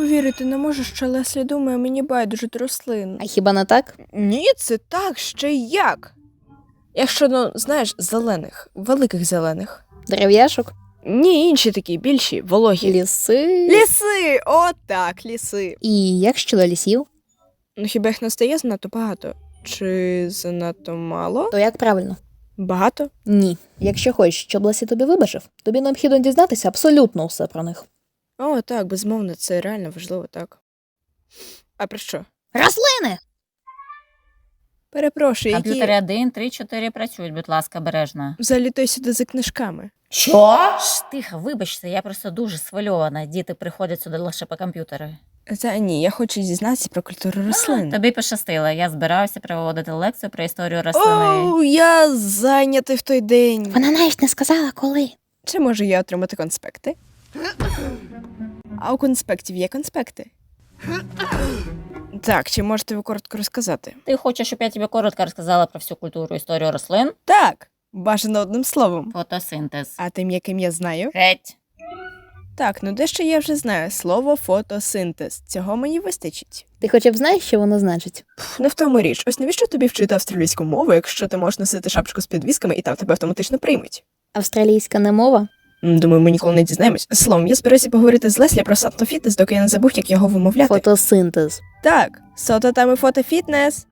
Повірити не можу, що Леслі думає, мені байдуже до рослин. А хіба не так? Ні, це так, ще як. Якщо, ну, знаєш, зелених, великих зелених. Дерев'яшок? Ні, інші такі, більші, вологі. Ліси. Ліси! О, так, ліси. І як щодо лісів, Ну хіба їх не стає занадто багато? Чи занадто мало? то як правильно? Багато? Ні. Якщо хочеш, щоб Лесі тобі вибачив, тобі необхідно дізнатися абсолютно все про них. О, так, безмовно, це реально важливо, так. А про що? Рослини! Перепрошую, які... Комп'ютери 1, 3, 4 працюють, будь ласка, бережно. Взагалі той сюди за книжками. Що? Ж, Тихо, вибачте, я просто дуже свильована. Діти приходять сюди лише по комп'ютери. Та ні, я хочу дізнатися про культуру рослин. Тобі пощастило, я збирався проводити лекцію про історію рослини. Оу, я зайнятий в той день. Вона навіть не сказала, коли. Чи можу я отримати конспекти? А у конспектів є конспекти? Так, чи можете ви коротко розказати? Ти хочеш, щоб я тобі коротко розказала про всю культуру історію рослин? Так, бажано одним словом. Фотосинтез. А тим, яким я знаю? Геть. Так, ну дещо я вже знаю. Слово фотосинтез. Цього мені вистачить. Ти хоча б знаєш, що воно значить? Не в тому річ. Ось навіщо тобі вчити австралійську мову, якщо ти можеш носити шапочку з підвісками і там тебе автоматично приймуть? Австралійська не мова? Думаю, ми ніколи не дізнаємось. Словом, я збираюся поговорити з Леслі про сатофітнес, доки я не забув, як його вимовляти. Фотосинтез. Так, сота там і фотофітнес.